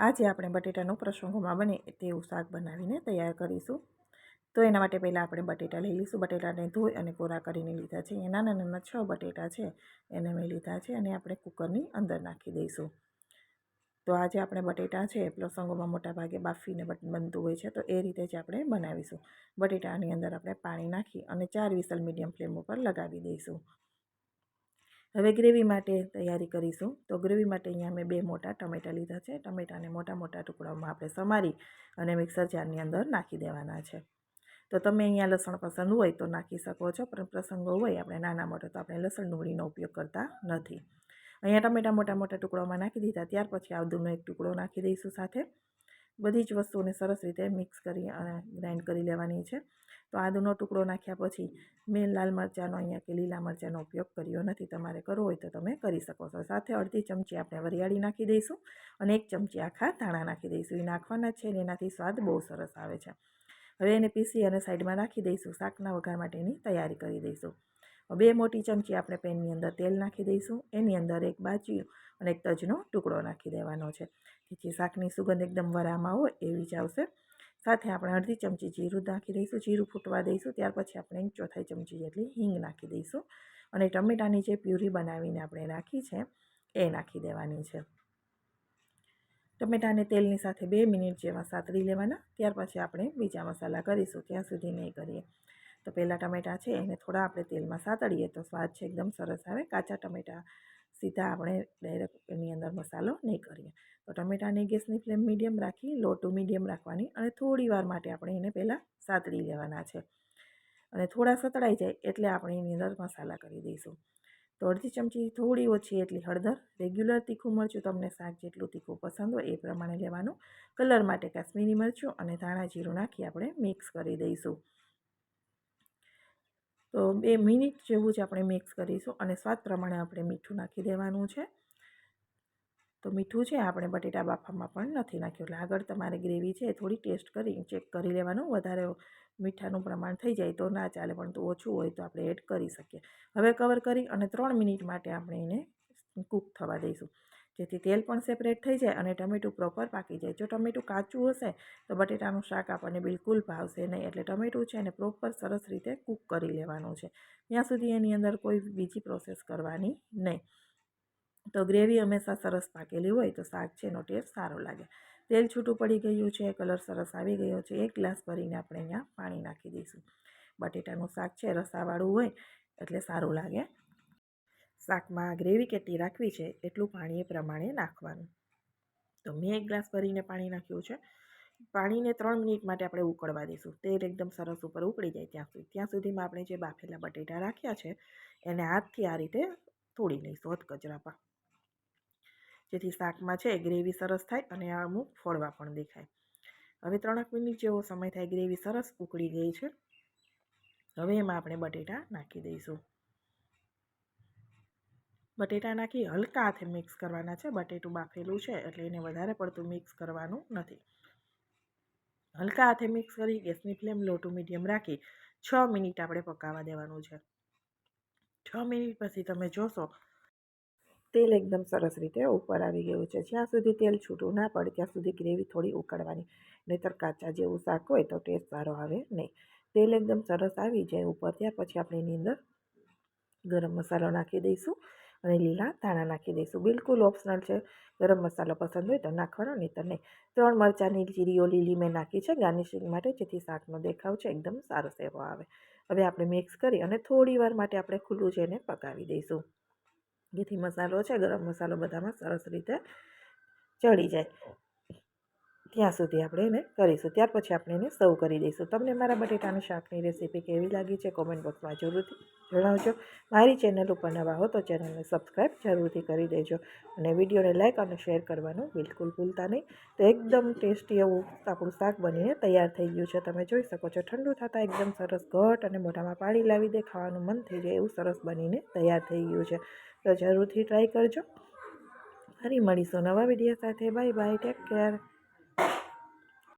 આજે આપણે બટેટાનું પ્રસંગોમાં બને તેવું શાક બનાવીને તૈયાર કરીશું. તો એના માટે પહેલાં આપણે બટેટા લઈ લઈશું. બટેટાને ધોઈ અને કોરા કરીને લીધા છે. એના નાના નાના છ બટેટા છે. એને મેં લીધા છે અને આપણે કુકરની અંદર નાખી દઈશું. તો આજે આપણે બટેટા છે પ્રસંગોમાં મોટાભાગે બાફીને બનતું હોય છે તો એ રીતે જ આપણે બનાવીશું. બટેટાની અંદર આપણે પાણી નાખી અને ચાર વિસલ મીડિયમ ફ્લેમ ઉપર લગાવી દઈશું. હવે ગ્રેવી માટે તૈયારી કરીશું. તો ગ્રેવી માટે અહીંયા મેં બે મોટા ટમેટાં લીધા છે. ટમેટાને મોટા મોટા ટુકડાઓમાં આપણે સમારી અને મિક્સર જારની અંદર નાખી દેવાના છે. તો તમે અહીંયા લસણ પસંદ હોય તો નાખી શકો છો, પણ પ્રસંગો હોય આપણે નાના મોટા તો આપણે લસણ ડુંગળીનો ઉપયોગ કરતા નથી. અહીંયા ટમેટા મોટા મોટા ટુકડાઓમાં નાખી દીધા. ત્યાર પછી આદુનો એક ટુકડો નાખી દઈશું સાથે. બધી જ વસ્તુઓને સરસ રીતે મિક્સ કરી અને ગ્રાઇન્ડ કરી લેવાની છે. તો આદુનો ટુકડો નાખ્યા પછી મેં લાલ મરચાંનો અહીંયા કે લીલા મરચાંનો ઉપયોગ કર્યો નથી. તમારે કરવો હોય તો તમે કરી શકો છો. સાથે અડધી ચમચી આપણે વરિયાળી નાખી દઈશું અને એક ચમચી આખા ધાણા નાખી દઈશું. એ નાખવાના છે ને એનાથી સ્વાદ બહુ સરસ આવે છે. હવે એને પીસી અને સાઈડમાં રાખી દઈશું. શાકના વઘાર માટેની તૈયારી કરી દઈશું. બે મોટી ચમચી આપણે પેનની અંદર તેલ નાખી દઈશું, એની અંદર એક બાજુ અને એક તજનો ટુકડો નાખી દેવાનો છે. જેથી શાકની સુગંધ એકદમ વરામાં હોય એવી જ આવશે. સાથે આપણે અડધી ચમચી જીરું નાખી દઈશું, જીરું ફૂટવા દઈશું, ત્યાર પછી આપણે ચોથાઈ ચમચી જેટલી હિંગ નાખી દઈશું. અને ટમેટાની જે પ્યુરી બનાવીને આપણે રાખી છે, એ નાખી દેવાની છે. ટમેટાને તેલની સાથે બે મિનિટ જેવા સાતરી લેવાના, ત્યાર પછી આપણે બીજા મસાલા કરીશું, ત્યાં સુધી નહીં કરીએ. તો પહેલાં ટમેટાં છે, એને થોડા આપણે તેલમાં સાતળીએ તો સ્વાદ છે એકદમ સરસ આવે. કાચા ટમેટાં સીધા આપણે ડાયરેક્ટ એની અંદર મસાલો નહીં કરીએ. તો ટમેટાની ગેસની ફ્લેમ મીડિયમ રાખી, લો ટુ મીડિયમ રાખવાની અને થોડી વાર માટે આપણે એને પહેલાં સાતળી લેવાના છે. અને થોડા સતળાઈ જાય એટલે આપણે એની અંદર મસાલા કરી દઈશું. તો અડધી ચમચી થોડી ઓછી એટલી હળદર, રેગ્યુલર તીખું મરચું, તમને શાક જેટલું તીખું પસંદ હોય એ પ્રમાણે લેવાનું. કલર માટે કાશ્મીરી મરચું અને ધાણા જીરું નાખી આપણે મિક્સ કરી દઈશું. તો બે મિનિટ જેવું જ આપણે મિક્સ કરીશું અને સ્વાદ પ્રમાણે આપણે મીઠું નાખી દેવાનું છે. તો મીઠું છે, આપણે બટેટા બાફામાં પણ નથી નાખ્યું. એટલે આગળ તમારે ગ્રેવી છે થોડી ટેસ્ટ કરી ચેક કરી લેવાનું. વધારે મીઠાનું પ્રમાણ થઈ જાય તો ના ચાલે, પણ તો ઓછું હોય તો આપણે એડ કરી શકીએ. હવે કવર કરી અને ત્રણ મિનિટ માટે આપણે એને કૂક થવા દઈશું. જેથી તેલ પણ સેપરેટ થઈ જાય અને ટમેટું પ્રોપર પાકી જાય. જો ટમેટું કાચું હશે, તો બટેટાનું શાક આપણને બિલકુલ ભાવશે નહીં. એટલે ટમેટું છે એને પ્રોપર સરસ રીતે કૂક કરી લેવાનું છે. ત્યાં સુધી એની અંદર કોઈ બીજી પ્રોસેસ કરવાની નહીં. તો ગ્રેવી હંમેશા સરસ પાકેલી હોય તો શાક છે એનો ટેસ્ટ સારો લાગે. તેલ છૂટું પડી ગયું છે, કલર સરસ આવી ગયો છે, એક ગ્લાસ ભરીને આપણે અહીંયા પાણી નાખી દઈશું. બટેટાનું શાક છે, રસાવાળું હોય એટલે સારું લાગે. શાકમાં ગ્રેવી કેટલી રાખવી છે, એટલું પાણી એ પ્રમાણે નાખવાનું. તો મેં એક ગ્લાસ ભરીને પાણી નાખ્યું છે. પાણીને ત્રણ મિનિટ માટે આપણે ઉકળવા દઈશું. તેલ એકદમ સરસ ઉપર ઉકળી જાય ત્યાં સુધી. ત્યાં સુધીમાં આપણે જે બાફેલા બટેટા રાખ્યા છે, એને હાથથી આ રીતે તોડી લઈશું કચરાપા જેથી શાકમાં છે ગ્રેવી સરસ થાય અને અમુક ફોડવા પણ દેખાય. હવે ત્રણેક મિનિટ જેવો સમય થાય, ગ્રેવી સરસ ઉકળી ગઈ છે. હવે એમાં આપણે બટેટા નાખી દઈશું. બટેટા નાખી હલકા હાથે મિક્સ કરવાના છે. બટેટું બાફેલું છે એટલે એને વધારે પડતું મિક્સ કરવાનું નથી. હલકા હાથે મિક્સ કરી ગેસની ફ્લેમ લો ટુ મીડિયમ રાખી છ મિનિટ આપણે પકાવવા દેવાનું છે. છ મિનિટ પછી તમે જોશો તેલ એકદમ સરસ રીતે ઉપર આવી ગયું છે. જ્યાં સુધી તેલ છૂટું ના પડે ત્યાં સુધી ગ્રેવી થોડી ઉકળવાની. નહીંતર કાચા જેવું શાક હોય તો ટેસ્ટ સારો આવે નહીં. તેલ એકદમ સરસ આવી જાય. ઉપર ત્યાર પછી આપણે એની અંદર ગરમ મસાલો નાખી દઈશું. અને લીલા ધાણા નાખી દઈશું. બિલકુલ ઓપ્શનલ છે. ગરમ મસાલો પસંદ હોય તો નાખવાનો નહીં તો નહીં. ત્રણ મરચાંની ચીરીઓ લીલી મેં નાખી છે ગાર્નિશિંગ માટે, જેથી શાકનો દેખાવ છે એકદમ સારો સેવો આવે. હવે આપણે મિક્સ કરી અને થોડી વાર માટે આપણે ખુલ્લું છે એને પકાવી દઈશું. જેથી મસાલો છે, ગરમ મસાલો બધામાં સરસ રીતે ચડી જાય. ત્યાં સુધી આપણે એને કરીશું. ત્યાર પછી આપણે એને સર્વ કરી દઈશું. તમને મારા બટેટાની શાકની રેસીપી કેવી લાગી છે કોમેન્ટ બોક્સમાં જરૂરથી જણાવજો. મારી ચેનલ ઉપર નવા હો તો ચેનલને સબસ્ક્રાઈબ જરૂરથી કરી દેજો અને વિડીયોને લાઇક અને શેર કરવાનું બિલકુલ ભૂલતા નહીં. તો એકદમ ટેસ્ટી એવું આપણું શાક બનીને તૈયાર થઈ ગયું છે. તમે જોઈ શકો છો ઠંડુ થતાં એકદમ સરસ ઘટ અને મોઢામાં પાણી લાવી દે, ખાવાનું મન થઈ જાય એવું સરસ બનીને તૈયાર થઈ ગયું છે. તો જરૂરથી ટ્રાય કરજો. ફરી મળીશું નવા વીડિયો સાથે. Bye bye. Take care.